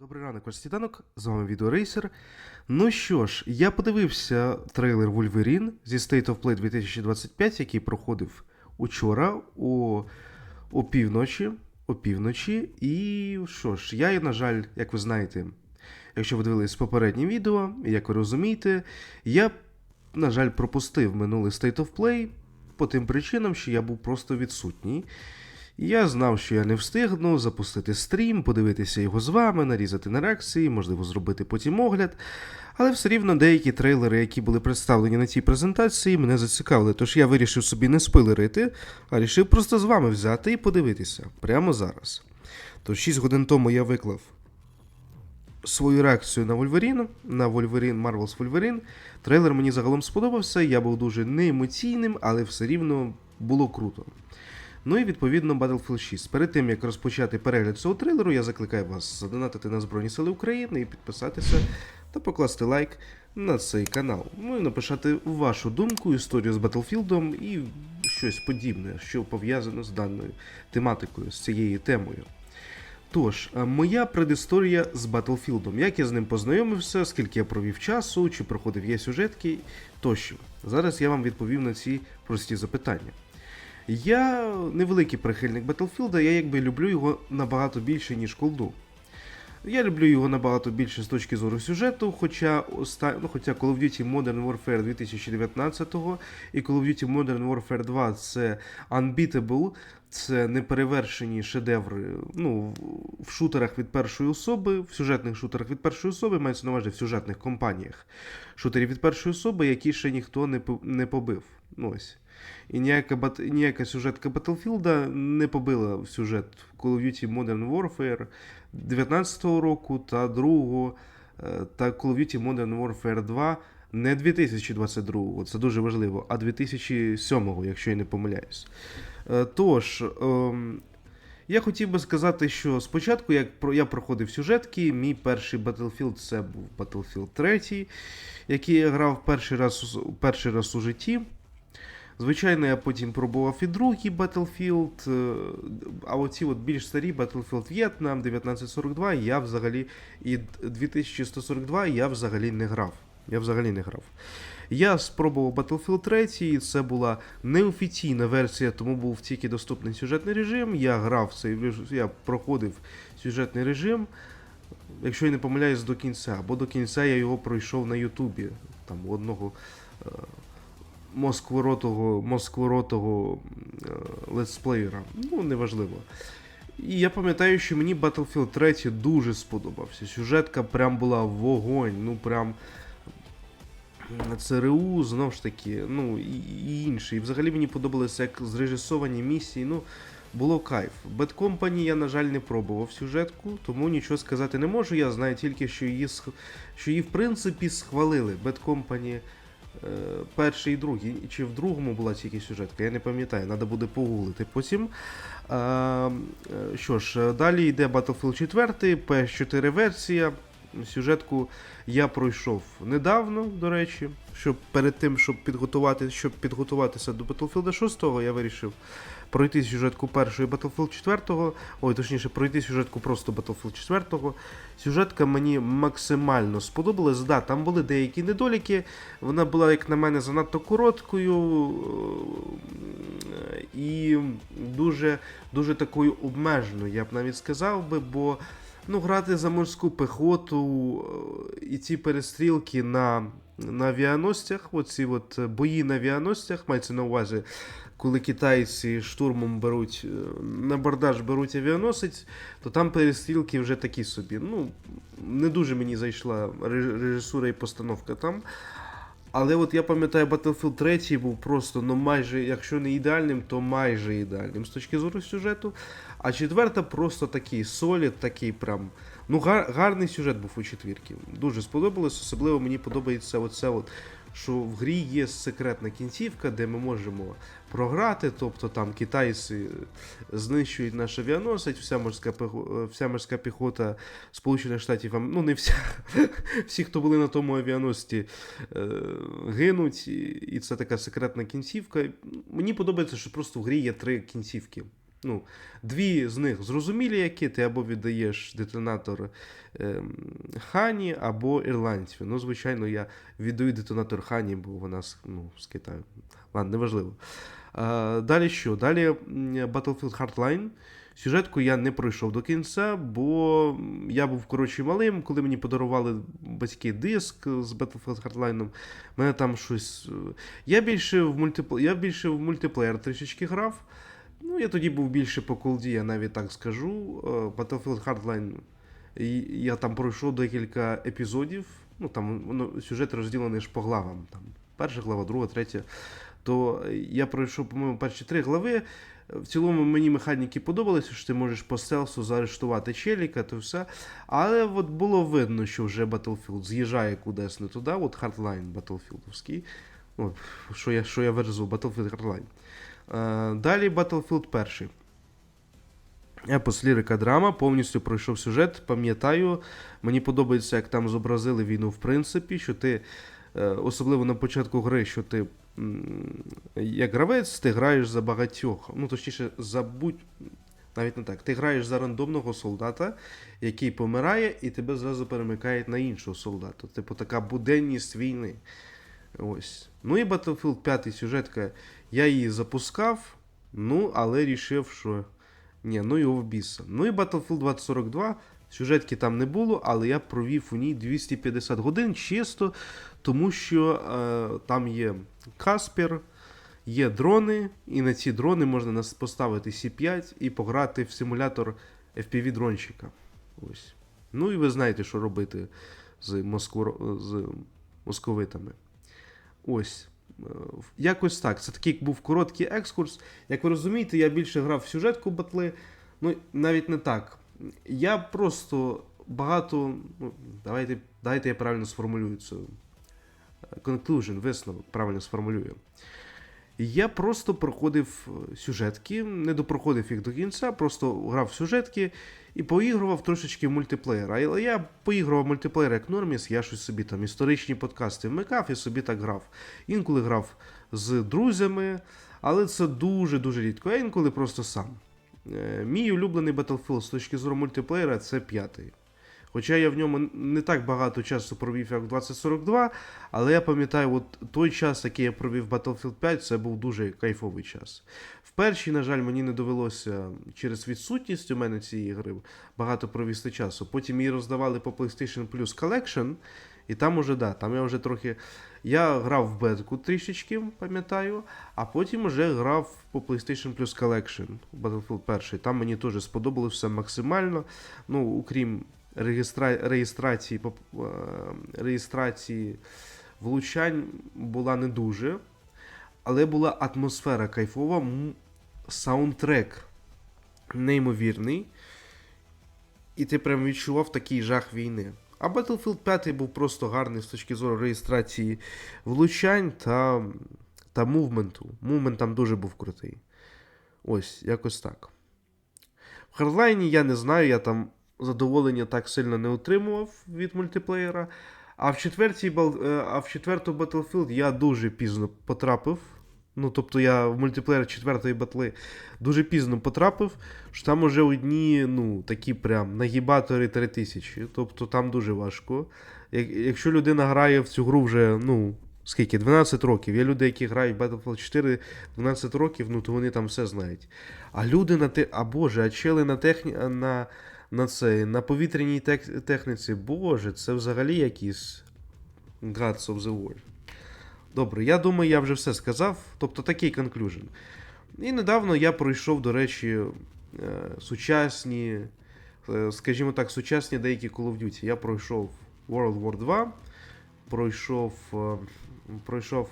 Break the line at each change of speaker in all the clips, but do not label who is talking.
Добрий ранок, ваш сніданок, з вами Відеорейсер. Ну що ж, я подивився трейлер Wolverine зі State of Play 2025, який проходив учора о, о півночі. О півночі. І що ж, я, на жаль, як ви знаєте, якщо ви дивились попереднє відео, як ви розумієте, я, на жаль, пропустив минулий State of Play по тим причинам, що я був просто відсутній. Я знав, що я не встигну запустити стрім, подивитися його з вами, нарізати на реакції, можливо, зробити потім огляд. Але все рівно деякі трейлери, які були представлені на цій презентації, мене зацікавили. Тож я вирішив собі не спойлерити, а вирішив просто з вами взяти і подивитися прямо зараз. Тож 6 годин тому я виклав свою реакцію на Wolverine, на Wolverine, Marvel's Wolverine. Трейлер мені загалом сподобався, я був дуже неемоційним, але все рівно було круто. Ну і відповідно Battlefield 6. Перед тим як розпочати перегляд цього трейлеру, я закликаю вас задонатити на Збройні Сили України і підписатися та покласти лайк на цей канал. Ну і написати вашу думку, історію з Battlefield і щось подібне, що пов'язано з даною тематикою, з цією темою. Тож, моя предісторія з Battlefield, як я з ним познайомився, скільки я провів часу, чи проходив я сюжетки тощо. Зараз я вам відповім на ці прості запитання. Я невеликий прихильник Battlefield, я якби люблю його набагато більше, ніж колду. Я люблю його набагато більше з точки зору сюжету, хоча, оста... ну, хоча Call of Duty Modern Warfare 2019 і Call of Duty Modern Warfare 2 це Unbeatable, це неперевершені шедеври ну, в шутерах від першої особи, в сюжетних шутерах від першої особи, мається на увазі в сюжетних компаніях шутерів від першої особи, які ще ніхто не, побив. Ну, ось. І ніяка, бат... ніяка сюжетка Battlefield не побила сюжет Call of Duty Modern Warfare 19-го року та 2-го, е, та Call of Duty Modern Warfare 2 не 2022-го, це дуже важливо, а 2007-го, якщо я не помиляюсь. Е, Тож, ем, я хотів би сказати, що спочатку, як я проходив сюжетки, мій перший Battlefield це був Battlefield 3, який я грав перший раз, перший раз у житті. Звичайно, я потім пробував і другий Battlefield, е, а оці от більш старі Battlefield Vietnam 1942 я взагалі і 2142 я взагалі не грав. Я взагалі не грав. Я спробував Battlefield 3, і це була неофіційна версія, тому був тільки доступний сюжетний режим. Я грав цей я проходив сюжетний режим, якщо я не помиляюсь, до кінця, бо до кінця я його пройшов на Ютубі. Там у одного е, москворотого, москворотого е, летсплеєра. Ну, неважливо. І я пам'ятаю, що мені Battlefield 3 дуже сподобався. Сюжетка прям була вогонь, ну прям. ЦРУ, знов ж таки, ну і, інше. І взагалі мені подобалося, як зрежисовані місії. Ну, було кайф. Bad Company я, на жаль, не пробував сюжетку, тому нічого сказати не можу. Я знаю тільки, що її, що її в принципі схвалили. Bad Company перший і другий. Чи в другому була тільки сюжетка, я не пам'ятаю, треба буде погуглити потім. Е, е, що ж, е, далі йде Battlefield 4, PS4 версія. Сюжетку я пройшов недавно, до речі, щоб перед тим, щоб підготувати, щоб підготуватися до Battlefield 6, я вирішив пройти сюжетку першої Battlefield 4, ой, точніше, пройти сюжетку просто Battlefield 4. Сюжетка мені максимально сподобалась. Да, там були деякі недоліки. Вона була, як на мене, занадто короткою е, і дуже, дуже такою обмеженою, я б навіть сказав би, бо ну, грати за морську пехоту е, і ці перестрілки на, на авіаносцях, оці от бої на авіаносцях, мається на увазі, коли китайці штурмом беруть е, на бордаж беруть авіаносець, то там перестрілки вже такі собі. Ну, не дуже мені зайшла режисура і постановка там. Але от я пам'ятаю, Battlefield 3 був просто, ну майже, якщо не ідеальним, то майже ідеальним з точки зору сюжету. А четверта просто такий солід, такий прям. Ну, гар, гарний сюжет був у четвірки. Дуже сподобалось. Особливо мені подобається оце, от, що в грі є секретна кінцівка, де ми можемо програти. Тобто там китайці знищують наш авіаносець, вся морська, е, вся морська піхота Сполучених Штатів, ну не вся, всі, хто були на тому авіаносці, е, гинуть, і це така секретна кінцівка. Мені подобається, що просто в грі є три кінцівки. Ну, дві з них зрозумілі, які ти або віддаєш детонатор ем, Хані, або ірландцю. Ну, звичайно, я віддаю детонатор Хані, бо вона з, ну, з Китаю. Ладно, неважливо. А, далі що? Далі Battlefield Hardline. Сюжетку я не пройшов до кінця, бо я був коротше малим, коли мені подарували батьки диск з Battlefield Hardline. Мене там щось. е, Я більше в мультиплеєр, я більше в мультиплеєр трішечки грав. Ну, я тоді був більше по колді, я навіть так скажу. Е, Battlefield Hardline. Я там пройшов декілька епізодів. Ну там воно, сюжет розділений ж по главам. Там, перша глава, друга, третя. То я пройшов, по-моєму, перші три глави. В цілому мені механіки подобалися, що ти можеш по стелсу заарештувати челіка, то все. Але от було видно, що вже Battlefield з'їжджає кудись не туди, от Hardline Battlefieldовський. От, що я, що я верзу, Battlefield Hardline. Е, далі Battlefield 1. Епос лірика драма, повністю пройшов сюжет. Пам'ятаю, мені подобається, як там зобразили війну, в принципі, що ти, е, особливо на початку гри, що ти як гравець, ти граєш за багатьох. Ну, точніше, за будь. Навіть не так. Ти граєш за рандомного солдата, який помирає, і тебе зразу перемикають на іншого солдата. Типу така буденність війни. Ось. Ну і Battlefield 5 сюжетка. Я її запускав, ну, але рішив, що. Ні, ну його в біса. Ну і Battlefield 2042. Сюжетки там не було, але я провів у ній 250 годин чисто, тому що е, там є Каспер, є дрони, і на ці дрони можна поставити C5 і пограти в симулятор FPV-дронщика. Ось. Ну і ви знаєте, що робити з, Москву... з московитами. Ось. Е, Якось так. Це такий був короткий екскурс. Як ви розумієте, я більше грав в сюжетку батли. Ну, навіть не так. Я просто багато. Ну, давайте, давайте я правильно сформулюю це. Conclusion, висновок, правильно сформулюю. Я просто проходив е, сюжетки, не допроходив їх до кінця, просто грав в сюжетки і поігрував трошечки в мультиплеєр. Але я поігрував мультиплеєр як норміс, я щось собі там історичні подкасти вмикав і собі так грав. Інколи грав з друзями, але це дуже-дуже рідко. А інколи просто сам. Е, Мій улюблений Battlefield з точки зору мультиплеєра це п'ятий. Хоча я в ньому не так багато часу провів, як в 2042, але я пам'ятаю, от той час, який я провів в Battlefield 5, це був дуже кайфовий час. В першій, на жаль, мені не довелося через відсутність у мене цієї гри багато провести часу. Потім її роздавали по PlayStation Plus Collection, і там уже, да, там я вже трохи. Я грав в бетку трішечки, пам'ятаю, а потім вже грав по PlayStation Plus Collection Battlefield 1. Там мені теж сподобалося все максимально. Ну, окрім. Реєстрації, е, реєстрації влучань була не дуже, але була атмосфера кайфова, саундтрек неймовірний. І ти прям відчував такий жах війни. А Battlefield 5 був просто гарний з точки зору реєстрації влучань та, та мувменту. Мувмент там дуже був крутий. Ось, якось так. В Хардлайні я не знаю, я там задоволення так сильно не отримував від мультиплеєра. А в четвертій е, а в четверту Battlefield я дуже пізно потрапив. Ну, тобто я в мультиплеєр четвертої батли дуже пізно потрапив, що там уже одні, ну, такі прям нагібатори 3000. Тобто там дуже важко. Як- Якщо людина грає в цю гру вже, ну, скільки, 12 років. Є люди, які грають в Battlefield 4 12 років, ну то вони там все знають. А люди на те. А боже, а чели на техні... на, на це, на повітряній техніці, боже, це взагалі якісь Gods of the War. Добре, я думаю, я вже все сказав. Тобто такий конклюжен. І недавно я пройшов, до речі, е, сучасні, е, скажімо так, сучасні деякі Call of Duty. Я пройшов World War 2, пройшов, е, пройшов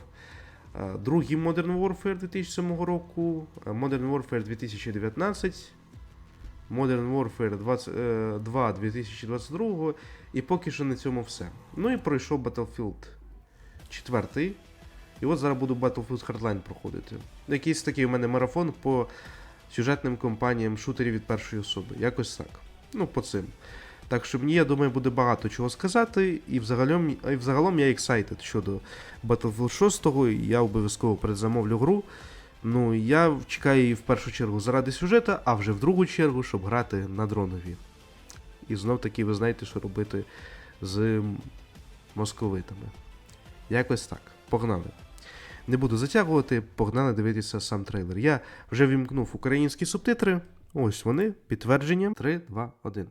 другий Modern Warfare 2007 року, Modern Warfare 2019, Modern Warfare 20, е, 2 2022 і поки що на цьому все. Ну і пройшов Battlefield 4. І от зараз буду Battlefield Hardline проходити. Якийсь такий у мене марафон по сюжетним компаніям шутерів від першої особи. Якось так. Ну, по цим. Так що мені, я думаю, буде багато чого сказати, і взагалом, і взагалом я excited щодо Battlefield 6, я обов'язково передзамовлю гру. Ну, я чекаю її в першу чергу заради сюжету, а вже в другу чергу, щоб грати на дронові. І знов таки ви знаєте, що робити з московитами. Якось так. Погнали. Не буду затягувати, погнали дивитися сам трейлер. Я вже вімкнув українські субтитри. Ось вони, підтвердження. 3, 2, 1.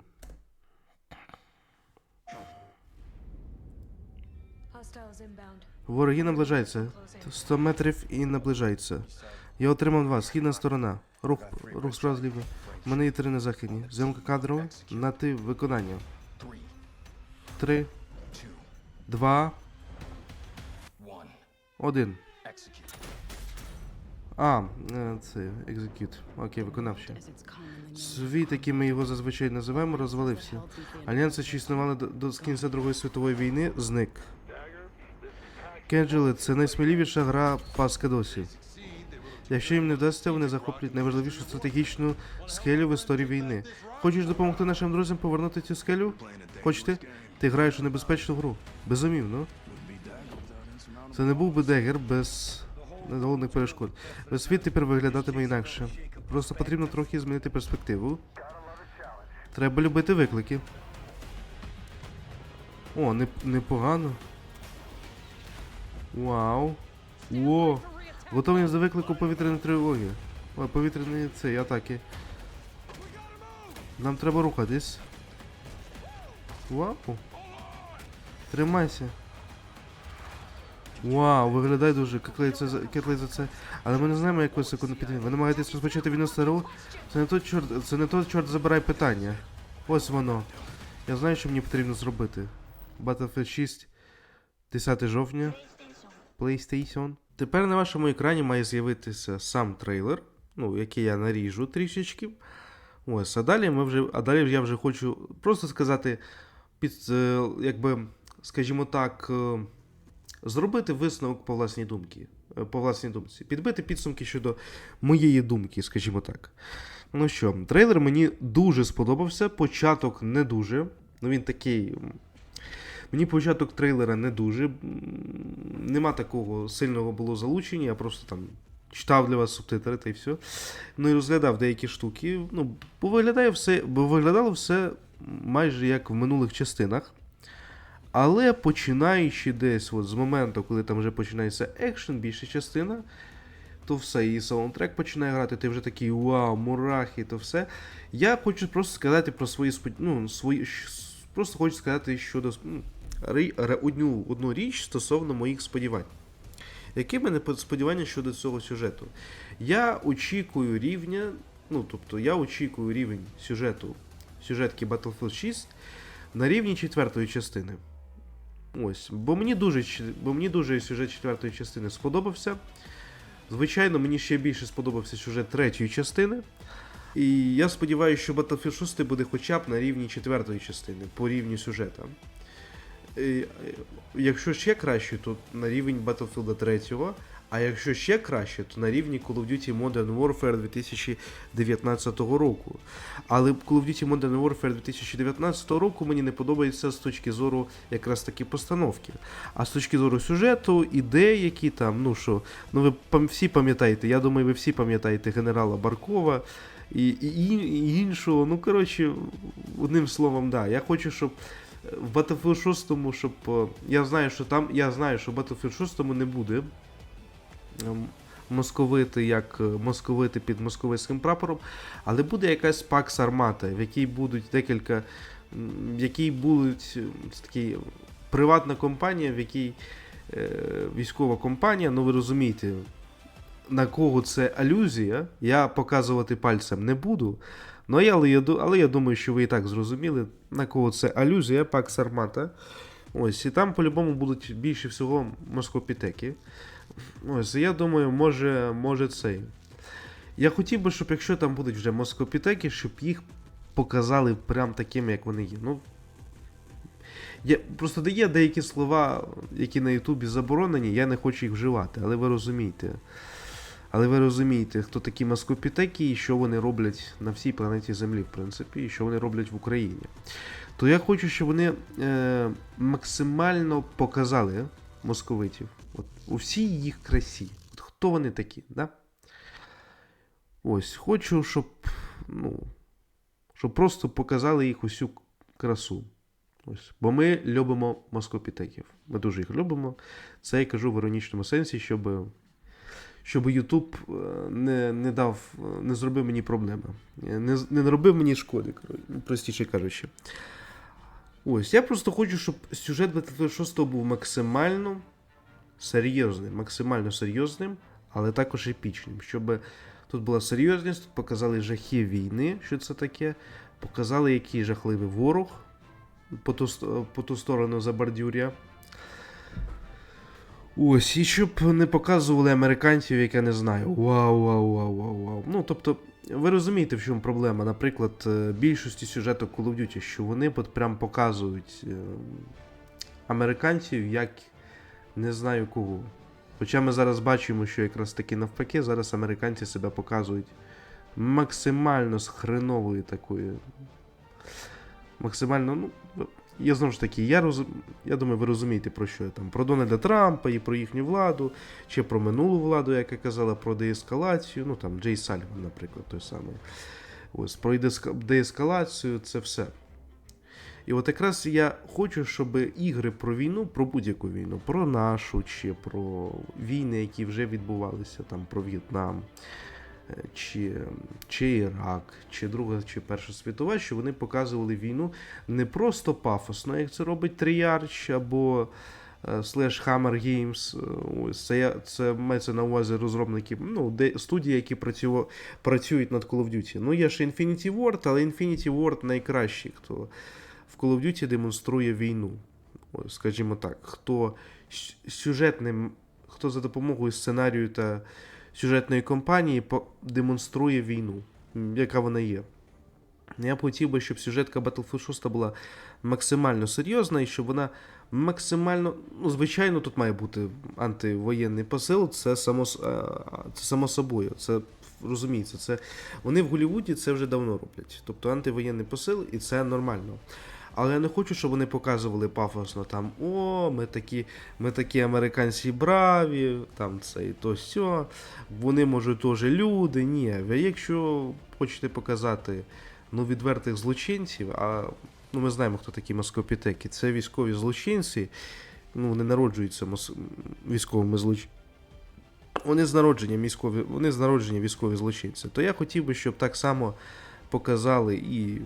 Вороги наближаються. 100 метрів і наближаються. Я отримав два. Східна сторона. Рух, рух справа зліва. У мене є три на західні. Зйомка кадру на ти виконання. Три, два, один. А, е, це execute. Окей, виконав ще. Світ, який ми його зазвичай називаємо, розвалився. Альянси, що існували до, до кінця Другої світової війни, зник. Кеджели це найсміливіша гра паска досі. Якщо їм не вдасться, вони захоплять найважливішу стратегічну скелю в історії війни. Хочеш допомогти нашим друзям повернути цю скелю? Хочете? Ти граєш у небезпечну гру. Безумівно. Це не був би дегер без недолуних перешкод. Весь світ тепер виглядатиме інакше. Просто потрібно трохи змінити перспективу. Треба любити виклики. О, не, непогано. Вау. О! Готовність до виклику повітряної тривоги. Ой, повітряної цієї атаки. Нам треба рухатись. Вау. Тримайся. Вау, виглядає дуже китлеється за це. Але ми не знаємо, як високо не піде. Ви намагаєтесь розпочати війну ТРО? Це не то чорт, це не то чорт забирай питання. Ось воно. Я знаю, що мені потрібно зробити. Battlefield 6, 10 жовтня. PlayStation. Тепер на вашому екрані має з'явитися сам трейлер, ну, який я наріжу трішечки. Ось, а далі ми вже, а далі я вже хочу просто сказати, під, е, якби, скажімо так, е, зробити висновок по власній думці. е, По власній думці. Підбити підсумки щодо моєї думки, скажімо так. Ну що, трейлер мені дуже сподобався. Початок не дуже. Ну він такий. Мені початок трейлера не дуже. Нема такого сильного було залучення, я просто там читав для вас субтитри та й все. Ну і розглядав деякі штуки. Ну, бо виглядає все, бо виглядало все майже як в минулих частинах. Але починаючи десь от з моменту, коли там вже починається екшен, більша частина, то все, і саундтрек починає грати, ти вже такий вау, мурахи, то все. Я хочу просто сказати про свої ну, свої. Просто хочу сказати щодо ну, одну, одну річ стосовно моїх сподівань. Які в мене сподівання щодо цього сюжету? Я очікую рівня, ну тобто я очікую рівень сюжету, сюжетки Battlefield 6 на рівні четвертої частини. Ось, бо мені дуже, бо мені дуже сюжет четвертої частини сподобався. Звичайно, мені ще більше сподобався сюжет третьої частини. І я сподіваюся, що Battlefield 6 буде хоча б на рівні четвертої частини, по рівню сюжета. І, е, Якщо ще краще, то на рівень Battlefield 3, а якщо ще краще, то на рівні Call of Duty Modern Warfare 2019 року. Але Call of Duty Modern Warfare 2019 року мені не подобається з точки зору якраз таки постановки. А з точки зору сюжету, ідей, які там, ну що, ну ви всі пам'ятаєте, я думаю, ви всі пам'ятаєте генерала Баркова і, і, і іншого. Ну, коротше, одним словом, да. Я хочу, щоб в Battlefield 6, щоб. е, Я знаю, що там. Я знаю, що в Battlefield 6 не буде ем, московити, як е, московити під московицьким прапором, але буде якась Pax Armata, в якій будуть декілька. В якій будуть е, такі приватна компанія, в якій військова компанія, ну ви розумієте, на кого це алюзія, я показувати пальцем не буду. Ну, але, я, але я думаю, що ви і так зрозуміли, на кого це алюзія, Pax Armata. Ось, і там по-любому будуть більше всього москопітеки. Ось, я думаю, може, може цей. Я хотів би, щоб якщо там будуть вже москопітеки, щоб їх показали прям такими, як вони є. Ну, я, просто де є деякі слова, які на Ютубі заборонені, я не хочу їх вживати, але ви розумієте. Але ви розумієте, хто такі москопітеки і що вони роблять на всій планеті Землі, в принципі, і що вони роблять в Україні. То я хочу, щоб вони е, максимально показали московитів от, у всій їх красі. От хто вони такі, да? Ось, хочу, щоб, ну, щоб просто показали їх усю красу. Ось. Бо ми любимо москопітеків. Ми дуже їх любимо. Це я кажу в іронічному сенсі, щоб, щоб Ютуб е, не, не дав, е, не зробив мені проблеми. Е, Не, не наробив мені шкоди, простіше кажучи. Ось, я просто хочу, щоб сюжет Battlefield 6 був максимально серйозним, максимально серйозним, але також епічним. Щоб тут була серйозність, тут показали жахи війни, що це таке, показали, який жахливий ворог по ту, по ту сторону забордюря. Ось, і щоб не показували американців, як я не знаю. Вау, вау, вау, вау, вау. Ну, тобто, ви розумієте, в чому проблема. Наприклад, е, більшості сюжету Call of Duty, що вони от прям показують е, американців як не знаю кого. Хоча ми зараз бачимо, що якраз таки навпаки, зараз американці себе показують максимально з хреновою такою. Максимально, ну. Я знову ж таки, я, роз... я думаю, ви розумієте, про що я там. Про Дональда Трампа і про їхню владу, чи про минулу владу, як я казала, про деескалацію. Ну там Джей Сальван, наприклад, той самий. Ось, про деескалацію, це все. І от якраз я хочу, щоб ігри про війну, про будь-яку війну, про нашу, чи про війни, які вже відбувалися, там про В'єтнам, чи, чи Ірак, чи Друга, чи Перша світова, що вони показували війну не просто пафосно, як це робить Тріарч або Slash Hammer Games. е, це, це мається на увазі розробники, ну, де, студії, які працюва, працюють над Call of Duty. Ну, є ще Infinity Ward, але Infinity Ward найкращий, хто в Call of Duty демонструє війну. Скажімо так, хто сюжетним, хто за допомогою сценарію та сюжетної кампанії демонструє війну, яка вона є. Я б хотів би, щоб сюжетка Battlefield 6 була максимально серйозна і щоб вона максимально. Ну, звичайно, тут має бути антивоєнний посил, це само, це само собою. Це розуміється. Це, вони в Голлівуді це вже давно роблять. Тобто антивоєнний посил, і це нормально. Але я не хочу, щоб вони показували пафосно там, о, ми такі, ми такі американці браві, там це і то сьо. Вони, може, теж люди. Ні. Якщо хочете показати ну, відвертих злочинців, а ну, ми знаємо, хто такі москопітеки, це військові злочинці, ну, вони народжуються мос... військовими злочинцями. Вони з народження військові, вони з народження військові злочинці. То я хотів би, щоб так само показали і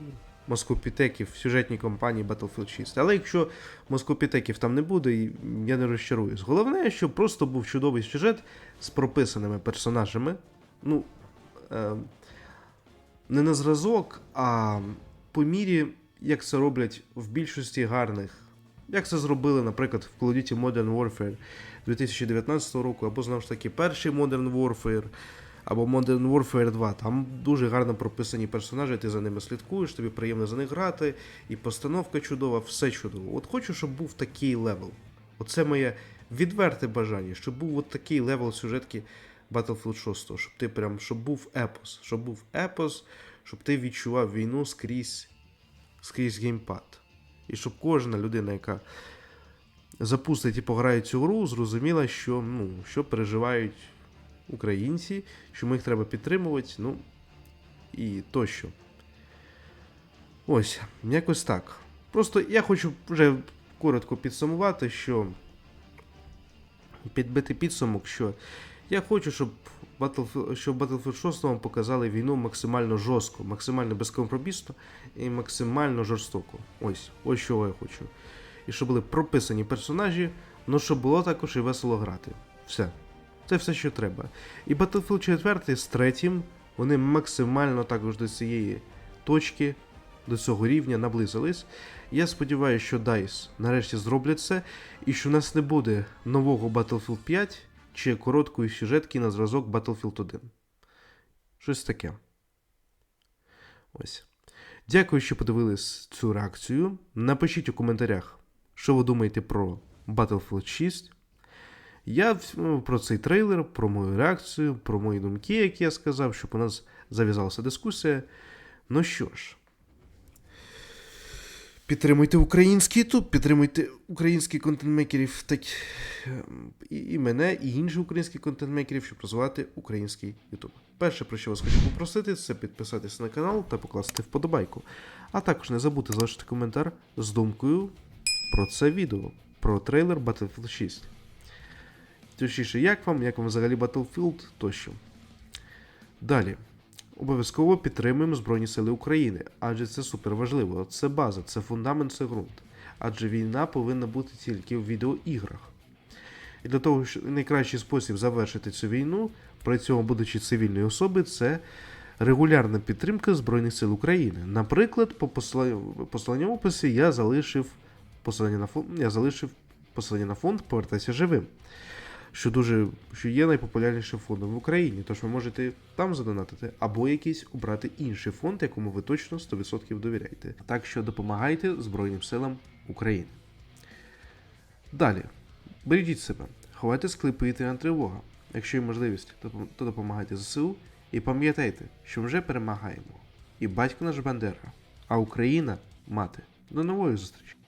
москопітеків в сюжетній кампанії Battlefield 6. Але якщо москопітеків там не буде, я не розчаруюсь. Головне, щоб просто був чудовий сюжет з прописаними персонажами. Ну, е, не на зразок, а по мірі, як це роблять в більшості гарних. Як це зробили, наприклад, в Call of Duty Modern Warfare 2019 року, або знову ж таки перший Modern Warfare, або Modern Warfare 2. Там дуже гарно прописані персонажі, ти за ними слідкуєш, тобі приємно за них грати, і постановка чудова, все чудово. От хочу, щоб був такий левел. Оце моє відверте бажання, щоб був от такий левел сюжетки Battlefield 6, щоб ти прям, щоб був епос, щоб був епос, щоб ти відчував війну скрізь, скрізь геймпад. І щоб кожна людина, яка запустить і пограє цю гру, зрозуміла, що, ну, що переживають українці, що ми їх треба підтримувати, ну і тощо. Ось, якось так. Просто я хочу вже коротко підсумувати, що підбити підсумок, що я хочу, щоб Battlefield, щоб Battlefield 6 вам показали війну максимально жорстко, максимально безкомпромісно і максимально жорстоко. Ось, ось що я хочу. І щоб були прописані персонажі, ну щоб було також і весело грати. Все. Це все, що треба. І Battlefield 4 з третім, вони максимально також до цієї точки, до цього рівня наблизились. Я сподіваюся, що DICE нарешті зроблять це, і що в нас не буде нового Battlefield 5 чи короткої сюжетки на зразок Battlefield 1. Щось таке. Ось. Дякую, що подивились цю реакцію. Напишіть у коментарях, що ви думаєте про Battlefield 6. Я ну, про цей трейлер, про мою реакцію, про мої думки, які я сказав, щоб у нас зав'язалася дискусія. Ну що ж. Підтримуйте український YouTube, підтримуйте українських контентмейкерів, так ем, і, і мене, і інших українських контентмейкерів, щоб розвивати український YouTube. Перше, про що вас хочу попросити, це підписатися на канал та покласти вподобайку. А також не забудьте залишити коментар з думкою про це відео, про трейлер Battlefield 6. Точніше, як вам, як вам взагалі Battlefield тощо. Далі. Обов'язково підтримуємо Збройні Сили України, адже це супер важливо. Це база, це фундамент, це ґрунт. Адже війна повинна бути тільки в відеоіграх. І для того, що найкращий спосіб завершити цю війну, при цьому будучи цивільною особою, це регулярна підтримка Збройних сил України. Наприклад, по посиланню в описі я залишив посилання на фонд, я залишив посилання на фонд Повертайся живим, що дуже що є найпопулярнішим фондом в Україні. Тож ви можете там задонатити або якийсь обрати інший фонд, якому ви точно 100% довіряєте. Так що допомагайте Збройним силам України. Далі. Бережіть себе, ховайте склепи повітряна тривога. Якщо є можливість, то допомагайте ЗСУ і пам'ятайте, що вже перемагаємо. І батько наш Бандера, а Україна мати. До нової зустрічі!